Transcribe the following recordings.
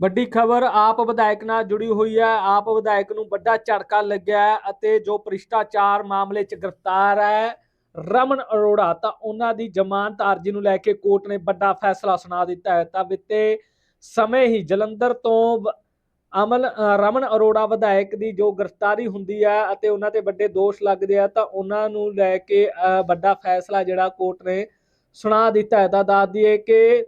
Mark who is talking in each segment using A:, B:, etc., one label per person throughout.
A: ਵੱਡੀ ਖਬਰ ਆਪ ਵਿਧਾਇਕ ਨਾਲ ਜੁੜੀ ਹੋਈ ਹੈ। ਆਪ ਵਿਧਾਇਕ ਨੂੰ ਵੱਡਾ ਝਟਕਾ ਲੱਗਿਆ ਅਤੇ ਜੋ ਭ੍ਰਿਸ਼ਟਾਚਾਰ ਮਾਮਲੇ 'ਚ ਗ੍ਰਿਫਤਾਰ ਹੈ ਰਮਨ ਅਰੋੜਾ ਤਾਂ ਉਹਨਾਂ ਦੀ ਜ਼ਮਾਨਤ ਅਰਜ਼ੀ ਨੂੰ ਲੈ ਕੇ ਕੋਰਟ ਨੇ ਵੱਡਾ ਫੈਸਲਾ ਸੁਣਾ ਦਿੱਤਾ ਹੈ। ਤਾਂ ਵਿੱਤੇ ਸਮੇਂ ਹੀ ਜਲੰਧਰ ਤੋਂ ਵ- ਅਮਨ ਰਮਨ ਅਰੋੜਾ ਵਿਧਾਇਕ ਦੀ ਜੋ ਗ੍ਰਿਫਤਾਰੀ ਹੁੰਦੀ ਹੈ ਅਤੇ ਉਹਨਾਂ ਤੇ ਵੱਡੇ ਦੋਸ਼ ਲੱਗਦੇ ਆ ਤਾਂ ਉਹਨਾਂ ਨੂੰ ਲੈ ਕੇ ਅ, ਵੱਡਾ ਫੈਸਲਾ ਜਿਹੜਾ ਕੋਰਟ ਨੇ ਸੁਣਾ ਦਿੱਤਾ ਹੈ। ਤਾਂ ਦੱਸ ਦਈਏ ਕਿ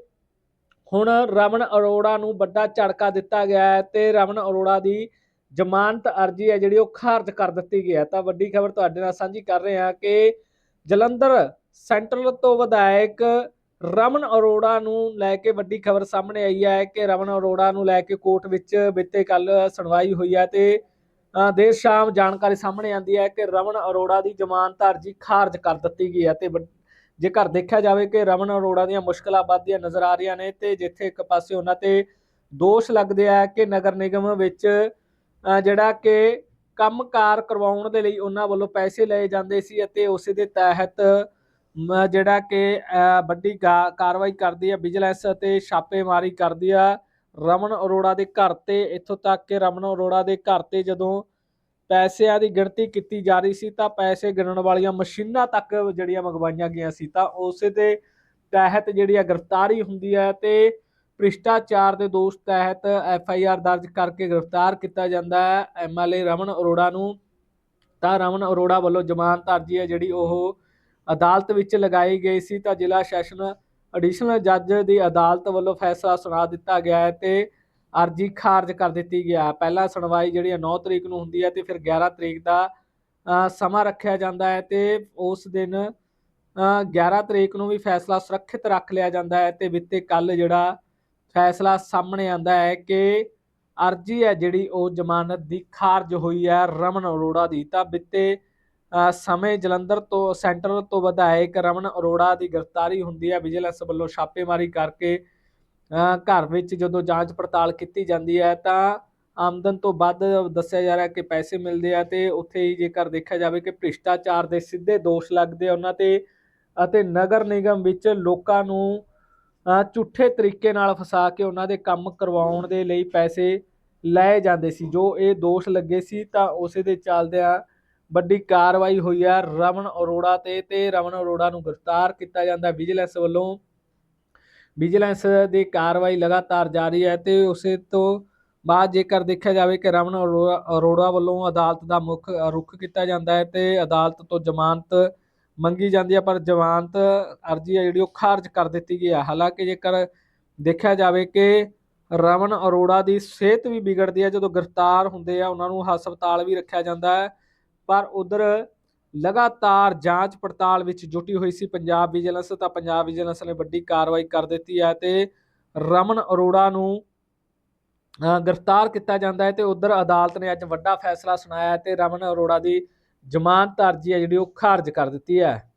A: ਹੁਣ ਰਮਨ ਅਰੋੜਾ ਨੂੰ ਵੱਡਾ ਝਟਕਾ ਦਿੱਤਾ ਗਿਆ ਹੈ ਤੇ ਰਮਨ ਅਰੋੜਾ ਦੀ ਜ਼ਮਾਨਤ ਅਰਜ਼ੀ ਹੈ ਜਿਹੜੀ ਉਹ ਖਾਰਜ ਕਰ ਦਿੱਤੀ ਗਈ ਹੈ। ਤਾਂ ਵੱਡੀ ਖਬਰ ਤੁਹਾਡੇ ਨਾਲ ਸਾਂਝੀ ਕਰ ਰਹੇ ਹਾਂ ਕਿ ਜਲੰਧਰ ਸੈਂਟਰਲ ਤੋਂ ਵਿਧਾਇਕ ਰਮਨ ਅਰੋੜਾ ਨੂੰ ਲੈ ਕੇ ਵੱਡੀ ਖਬਰ ਸਾਹਮਣੇ ਆਈ ਹੈ ਕਿ ਰਮਨ ਅਰੋੜਾ ਨੂੰ ਲੈ ਕੇ ਕੋਰਟ ਵਿੱਚ ਬੀਤੇ ਕੱਲ ਸੁਣਵਾਈ ਹੋਈ ਹੈ ਤੇ ਦੇਰ ਸ਼ਾਮ ਜਾਣਕਾਰੀ ਸਾਹਮਣੇ ਆਂਦੀ ਹੈ ਕਿ ਰਮਨ ਅਰੋੜਾ ਦੀ ਜ਼ਮਾਨਤ ਅਰਜ਼ੀ ਖਾਰਜ ਕਰ ਦਿੱਤੀ ਗਈ ਹੈ ਤੇ ਵੱਡ- ਜੇਕਰ ਦੇਖਿਆ ਜਾਵੇ ਕਿ ਰਮਨ ਅਰੋੜਾ ਦੀਆਂ ਮੁਸ਼ਕਲਾਂ ਵੱਧਦੀਆਂ ਨਜ਼ਰ ਆ ਰਹੀਆਂ ਨੇ, ਤੇ ਜਿੱਥੇ ਇੱਕ ਪਾਸੇ ਉਹਨਾਂ ਤੇ ਦੋਸ਼ ਲੱਗਦੇ ਆ ਕਿ ਨਗਰ ਨਿਗਮ ਵਿੱਚ ਜਿਹੜਾ ਕਿ ਕੰਮਕਾਰ ਕਰਵਾਉਣ ਦੇ ਲਈ ਉਹਨਾਂ ਵੱਲੋਂ ਪੈਸੇ ਲਏ ਜਾਂਦੇ ਸੀ ਅਤੇ ਉਸੇ ਦੇ ਤਹਿਤ ਜਿਹੜਾ ਕਿ ਵੱਡੀ ਕਾ- ਕਾਰਵਾਈ ਕਰਦੀ ਹੈ ਵਿਜੀਲੈਂਸ ਅਤੇ ਛਾਪੇਮਾਰੀ ਕਰਦੀ ਆ ਰਮਨ ਅਰੋੜਾ ਦੇ ਘਰ ਤੇ। ਇੱਥੋਂ ਤੱਕ ਕਿ ਰਮਨ ਅਰੋੜਾ ਦੇ ਘਰ ਤੇ ਜਦੋਂ ਪੈਸਿਆਂ ਦੀ ਗਿਣਤੀ ਕੀਤੀ ਜਾ ਰਹੀ ਸੀ, ਤਾਂ ਪੈਸੇ ਗਿਣਨ ਵਾਲੀਆਂ ਮਸ਼ੀਨਾਂ ਤੱਕ ਜਿਹੜੀਆਂ ਮੰਗਵਾਈਆਂ ਗਈਆਂ ਸੀ, ਤਾਂ ਉਸੇ ਦੇ ਤਹਿਤ ਜਿਹੜੀ ਆ ਗ੍ਰਿਫਤਾਰੀ ਹੁੰਦੀ ਹੈ ਤੇ ਭ੍ਰਿਸ਼ਟਾਚਾਰ ਦੇ ਦੋਸ਼ ਤਹਿਤ ਐਫ ਆਈ ਆਰ ਦਰਜ ਕਰਕੇ ਗ੍ਰਿਫਤਾਰ ਕੀਤਾ ਜਾਂਦਾ ਹੈ। ਐਮਐਲਏ ਰਮਨ ਅਰੋੜਾ ਨੂੰ, ਤਾਂ ਰਮਨ ਅਰੋੜਾ ਵੱਲੋਂ ਜ਼ਮਾਨਤ ਅਰਜ਼ੀ ਹੈ ਜਿਹੜੀ ਉਹ ਅਦਾਲਤ ਵਿੱਚ ਲਗਾਈ ਗਈ ਸੀ, ਤਾਂ ਜ਼ਿਲ੍ਹਾ ਸੈਸ਼ਨ ਐਡੀਸ਼ਨਲ ਜੱਜ ਦੀ ਅਦਾਲਤ ਵੱਲੋਂ ਫੈਸਲਾ ਸੁਣਾ ਦਿੱਤਾ ਗਿਆ ਹੈ ਤੇ ਅਰਜ਼ੀ ਖਾਰਜ ਕਰ ਦਿੱਤੀ ਗਿਆ ਹੈ। ਪਹਿਲਾਂ ਸੁਣਵਾਈ ਜਿਹੜੀ ਹੈ 9 ਤਰੀਕ ਨੂੰ ਹੁੰਦੀ ਹੈ ਤੇ ਫਿਰ 11 ਤਰੀਕ ਦਾ ਸਮਾਂ ਰੱਖਿਆ ਜਾਂਦਾ ਹੈ ਤੇ ਉਸ ਦਿਨ ਅ, 11 ਤਰੀਕ ਨੂੰ ਵੀ ਫੈਸਲਾ ਸੁਰੱਖਿਅਤ ਰੱਖ ਲਿਆ ਜਾਂਦਾ ਹੈ ਤੇ ਬਿੱਤੇ ਕੱਲ ਜਿਹੜਾ ਫੈਸਲਾ ਸਾਹਮਣੇ ਆਂਦਾ ਹੈ ਕਿ ਅਰਜ਼ੀ ਹੈ ਜਿਹੜੀ ਉਹ ਜ਼ਮਾਨਤ ਦੀ ਖਾਰਜ ਹੋਈ ਹੈ ਰਮਨ ਅਰੋੜਾ ਦੀ ਤਾਂ ਬਿੱਤੇ ਸਮੇਂ ਜਲੰਧਰ ਤੋਂ ਸੈਂਟਰ ਤੋਂ ਵਿਧਾਇਕ ਰਮਨ ਅਰੋੜਾ ਦੀ ਗ੍ਰਿਫਤਾਰੀ ਹੁੰਦੀ ਹੈ ਵਿਜੀਲੈਂਸ ਵੱਲੋਂ ਛਾਪੇਮਾਰੀ ਕਰਕੇ ਘਰ ਵਿੱਚ ਜਦੋਂ ਜਾਂਚ ਪੜਤਾਲ ਕੀਤੀ ਜਾਂਦੀ ਹੈ ਤਾਂ ਆਮਦਨ ਤੋਂ ਵੱਧ ਦੱਸਿਆ ਜਾ ਰਿਹਾ ਕਿ ਪੈਸੇ ਮਿਲਦੇ ਆ ਤੇ ਉੱਥੇ ਹੀ ਜੇਕਰ ਦੇਖਿਆ ਜਾਵੇ ਕਿ ਭ੍ਰਿਸ਼ਟਾਚਾਰ ਦੇ ਸਿੱਧੇ ਦੋਸ਼ ਲੱਗਦੇ ਆ ਉਹਨਾਂ ਤੇ ਅਤੇ ਨਗਰ ਨਿਗਮ ਵਿੱਚ ਲੋਕਾਂ ਨੂੰ ਝੂਠੇ ਤਰੀਕੇ ਨਾਲ ਫਸਾ ਕੇ ਉਹਨਾਂ ਦੇ ਕੰਮ ਕਰਵਾਉਣ ਦੇ ਲਈ ਪੈਸੇ ਲਏ ਜਾਂਦੇ ਸੀ। ਜੋ ਇਹ ਦੋਸ਼ ਲੱਗੇ ਸੀ ਤਾਂ ਉਸੇ ਦੇ ਚੱਲਦਿਆਂ ਵੱਡੀ ਕਾਰਵਾਈ ਹੋਈ ਹੈ ਰਮਨ ਅਰੋੜਾ ਤੇ ਤੇ ਰਮਨ ਅਰੋੜਾ ਨੂੰ ਗ੍ਰਿਫਤਾਰ ਕੀਤਾ ਜਾਂਦਾ। ਵਿਜੀਲੈਂਸ ਵੱਲੋਂ ਵਿਜੀਲੈਂਸ ਦੀ ਕਾਰਵਾਈ ਲਗਾਤਾਰ ਜਾਰੀ ਹੈ ਤੇ ਉਸੇ ਤੋਂ ਬਾਅਦ ਜੇਕਰ ਦੇਖਿਆ ਜਾਵੇ ਕਿ ਰਮਨ ਅਰੋੜਾ ਅਰੋੜਾ ਵੱਲੋਂ ਅਦਾਲਤ ਦਾ ਮੁੱਖ, ਰੁਖ ਕੀਤਾ ਜਾਂਦਾ ਹੈ ਤੇ ਅਦਾਲਤ ਤੋਂ ਜ਼ਮਾਨਤ ਮੰਗੀ ਜਾਂਦੀ ਹੈ, ਪਰ ਜ਼ਮਾਨਤ ਅਰਜ਼ੀ ਹੈ ਜਿਹੜੀ ਉਹ ਖਾਰਜ ਕਰ ਦਿੱਤੀ ਗਈ ਹੈ। ਹਾਲਾਂਕਿ ਜੇਕਰ ਦੇਖਿਆ ਜਾਵੇ ਕਿ ਰਮਨ ਅਰੋੜਾ ਦੀ ਸਿਹਤ ਵੀ ਵਿਗੜਦੀ ਹੈ, ਜਦੋਂ ਗ੍ਰਿਫਤਾਰ ਹੁੰਦੇ ਆ, ਉਹਨਾਂ ਨੂੰ ਹਸਪਤਾਲ ਵੀ ਰੱਖਿਆ ਜਾਂਦਾ ਹੈ, ਪਰ ਉਧਰ ਲਗਾਤਾਰ ਜਾਂਚ ਪੜਤਾਲ ਵਿੱਚ ਜੁਟੀ ਹੋਈ ਸੀ ਪੰਜਾਬ ਵਿਜੀਲੈਂਸ, ਤਾਂ ਪੰਜਾਬ ਵਿਜੀਲੈਂਸ ਨੇ ਵੱਡੀ ਕਾਰਵਾਈ ਕਰ ਦਿੱਤੀ ਹੈ ਤੇ ਰਮਨ ਅਰੋੜਾ ਨੂੰ ਗ੍ਰਿਫਤਾਰ ਕੀਤਾ ਜਾਂਦਾ ਹੈ ਤੇ ਉਧਰ ਅਦਾਲਤ ਨੇ ਅੱਜ ਵੱਡਾ ਫੈਸਲਾ ਸੁਣਾਇਆ ਹੈ ਤੇ ਰਮਨ ਅਰੋੜਾ ਦੀ ਜ਼ਮਾਨਤ ਅਰਜ਼ੀ ਹੈ ਜਿਹੜੀ ਉਹ ਖਾਰਜ ਕਰ ਦਿੱਤੀ ਹੈ।